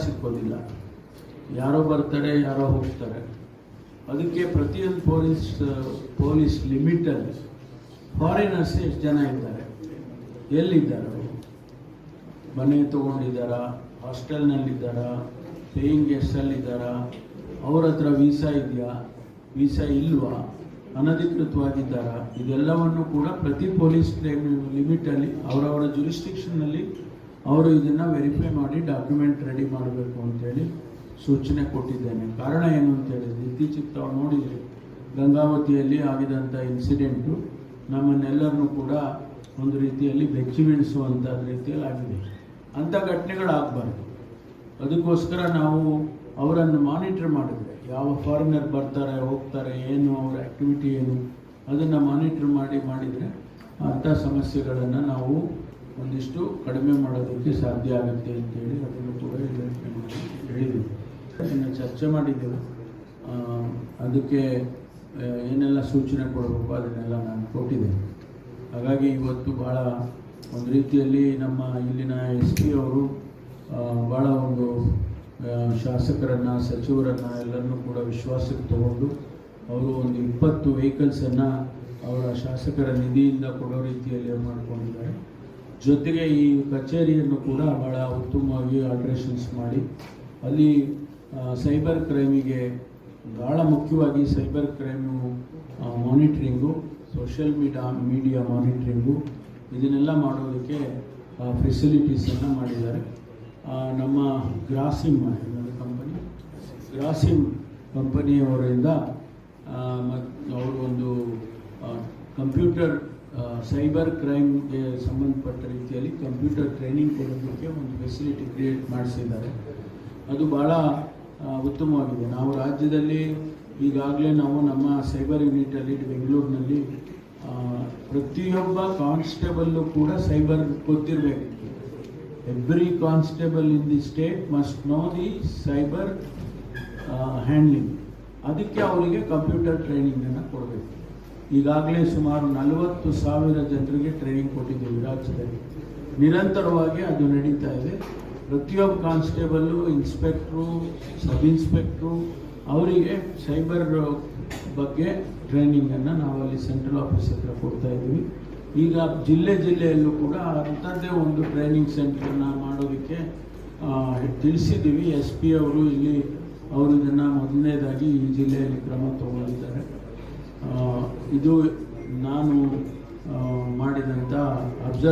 ಸಿಕ್ಕೋದಿಲ್ಲ. ಯಾರೋ ಬರ್ತಾರೆ, ಯಾರೋ ಹೋಗ್ತಾರೆ. ಅದಕ್ಕೆ ಪ್ರತಿಯೊಂದು ಪೊಲೀಸ್ ಪೊಲೀಸ್ ಲಿಮಿಟಲ್ಲಿ ಫಾರಿನರ್ಸ್ ಎಷ್ಟು ಜನ ಇದ್ದಾರೆ? ಎಲ್ಲಿದ್ದಾರೆ ಮನೆ ತೊಗೊಂಡಿದ್ದಾರಾ? ಹಾಸ್ಟೆಲ್ನಲ್ಲಿದ್ದಾರಾ? ಪೇಯಿಂಗ್ ಗೆಸ್ಟಲ್ಲಿದ್ದಾರಾ ಅವ್ರ ಹತ್ರ ವೀಸಾ ಇದೆಯಾ? ವೀಸಾ ಇಲ್ವಾ? ಅನಧಿಕೃತವಾಗಿದ್ದಾರಾ? ಇದೆಲ್ಲವನ್ನು ಕೂಡ ಪ್ರತಿ ಪೊಲೀಸ್ ಲಿಮಿಟಲ್ಲಿ ಅವರವರ ಜುರಿಸ್ಟಿಕ್ಷನ್ನಲ್ಲಿ ಅವರು ಇದನ್ನು ವೆರಿಫೈ ಮಾಡಿ ಡಾಕ್ಯುಮೆಂಟ್ ರೆಡಿ ಮಾಡಬೇಕು ಅಂತೇಳಿ ಸೂಚನೆ ಕೊಟ್ಟಿದ್ದೇನೆ. ಕಾರಣ ಏನು ಅಂತ ಹೇಳಿದ್ರೆ ಇತ್ತೀಚೆಗೆ ತಾವು ನೋಡಿದ್ರಿ ಗಂಗಾವತಿಯಲ್ಲಿ ಆಗಿದಂಥ ಇನ್ಸಿಡೆಂಟು ನಮ್ಮನ್ನೆಲ್ಲರನ್ನೂ ಕೂಡ ಒಂದು ರೀತಿಯಲ್ಲಿ ಬೆಚ್ಚಿ ಬೀಳಿಸುವಂಥ ರೀತಿಯಲ್ಲಿ ಆಗಿದೆ. ಅಂಥ ಘಟನೆಗಳಾಗಬಾರ್ದು. ಅದಕ್ಕೋಸ್ಕರ ನಾವು ಅವರನ್ನು ಮಾನಿಟರ್ ಮಾಡಿದ್ರೆ, ಯಾವ ಫಾರಿನರ್ ಬರ್ತಾರೆ, ಹೋಗ್ತಾರೆ, ಏನು, ಅವರ ಆ್ಯಕ್ಟಿವಿಟಿ ಏನು, ಅದನ್ನು ಮಾನಿಟರ್ ಮಾಡಿ, ಮಾಡಿದರೆ ಅಂಥ ಸಮಸ್ಯೆಗಳನ್ನು ನಾವು ಒಂದಿಷ್ಟು ಕಡಿಮೆ ಮಾಡೋದಕ್ಕೆ ಸಾಧ್ಯ ಆಗುತ್ತೆ ಅಂತೇಳಿ ಅದನ್ನು ಕೂಡ ಯೋಚನೆ ಮಾಡಿ ಅದನ್ನು ಚರ್ಚೆ ಮಾಡಿದ್ದೆವು. ಅದಕ್ಕೆ ಏನೆಲ್ಲ ಸೂಚನೆ ಕೊಡಬೇಕು ಅದನ್ನೆಲ್ಲ ನಾನು ಕೊಟ್ಟಿದ್ದೇನೆ. ಹಾಗಾಗಿ ಇವತ್ತು ಭಾಳ ಒಂದು ರೀತಿಯಲ್ಲಿ ನಮ್ಮ ಇಲ್ಲಿನ ಎಸ್ ಪಿ ಅವರು ಭಾಳ ಒಂದು ಶಾಸಕರನ್ನು, ಸಚಿವರನ್ನು ಎಲ್ಲರನ್ನೂ ಕೂಡ ವಿಶ್ವಾಸಕ್ಕೆ ತಗೊಂಡು ಅವರು ಒಂದು ಇಪ್ಪತ್ತು ವೆಹಿಕಲ್ಸನ್ನು ಅವರ ಶಾಸಕರ ನಿಧಿಯಿಂದ ಕೊಡೋ ರೀತಿಯಲ್ಲಿ ಮಾಡಿಕೊಂಡಿದ್ದಾರೆ. ಜೊತೆಗೆ ಈ ಕಚೇರಿಯನ್ನು ಕೂಡ ಬಹಳ ಉತ್ತಮವಾಗಿ ಆಲ್ಟ್ರೇಷನ್ಸ್ ಮಾಡಿ, ಅಲ್ಲಿ ಸೈಬರ್ ಕ್ರೈಮಿಗೆ ಬಹಳ ಮುಖ್ಯವಾಗಿ cyber crime monitoring social media media monitoring ಇದನ್ನೆಲ್ಲ ಮಾಡೋದಕ್ಕೆ ಫೆಸಿಲಿಟೀಸನ್ನು ಮಾಡಿದ್ದಾರೆ. ನಮ್ಮ ಗ್ರಾಸಿಮ್ ಕಂಪನಿ ಗ್ರಾಸಿಮ್ ಕಂಪನಿಯವರಿಂದ ಮತ್ತು ಅವರು ಒಂದು ಕಂಪ್ಯೂಟರ್ ಸೈಬರ್ ಕ್ರೈಮ್ಗೆ ಸಂಬಂಧಪಟ್ಟ ರೀತಿಯಲ್ಲಿ ಕಂಪ್ಯೂಟರ್ ಟ್ರೈನಿಂಗ್ ಕೊಡೋದಕ್ಕೆ ಒಂದು ಫೆಸಿಲಿಟಿ ಕ್ರಿಯೇಟ್ ಮಾಡಿಸಿದ್ದಾರೆ. ಅದು ಭಾಳ ಉತ್ತಮವಾಗಿದೆ. ನಾವು ರಾಜ್ಯದಲ್ಲಿ ಈಗಾಗಲೇ ನಾವು ನಮ್ಮ ಸೈಬರ್ ಯೂನಿಟಲ್ಲಿ ಬೆಂಗಳೂರಿನಲ್ಲಿ ಪ್ರತಿಯೊಬ್ಬ ಕಾನ್ಸ್ಟೇಬಲ್ಲು ಕೂಡ ಸೈಬರ್ ಗೊತ್ತಿರಬೇಕು. Every constable in the state must know the cyber handling ಅದಕ್ಕೆ ಅವರಿಗೆ ಕಂಪ್ಯೂಟರ್ ಟ್ರೈನಿಂಗನ್ನು ಕೊಡಬೇಕು. ಈಗಾಗಲೇ ಸುಮಾರು ನಲವತ್ತು ಸಾವಿರ ಜನರಿಗೆ ಟ್ರೈನಿಂಗ್ ಕೊಟ್ಟಿದ್ದೀವಿ ರಾಜ್ಯದಲ್ಲಿ ನಿರಂತರವಾಗಿ ಅದು ನಡೀತಾ ಇದೆ. ಪ್ರತಿಯೊಬ್ಬ ಕಾನ್ಸ್ಟೇಬಲ್ಲು ಇನ್ಸ್ಪೆಕ್ಟ್ರು ಸಬ್ ಇನ್ಸ್ಪೆಕ್ಟ್ರು ಅವರಿಗೆ ಸೈಬರ್ ಬಗ್ಗೆ ಟ್ರೈನಿಂಗನ್ನು ಅಲ್ಲಿ ಸೆಂಟ್ರಲ್ ಆಫೀಸ್ ಹತ್ರ ಕೊಡ್ತಾ ಇದ್ದೀವಿ. ಈಗ ಜಿಲ್ಲೆ ಜಿಲ್ಲೆಯಲ್ಲೂ ಕೂಡ ಅಂಥದ್ದೇ ಒಂದು ಟ್ರೈನಿಂಗ್ ಸೆಂಟ್ರನ್ನ ಮಾಡೋದಕ್ಕೆ ತಿಳಿಸಿದ್ದೀವಿ. ಎಸ್ ಪಿ ಅವರು ಇಲ್ಲಿ, ಅವರು ಇದನ್ನು ಮೊದಲನೇದಾಗಿ ಈ ಜಿಲ್ಲೆಯಲ್ಲಿ ಕ್ರಮ ತಗೊಂಡಿದ್ದಾರೆ ಇದು ನಾನು ಮಾಡಿದಂಥ ಅಬ್ಸರ್ವ್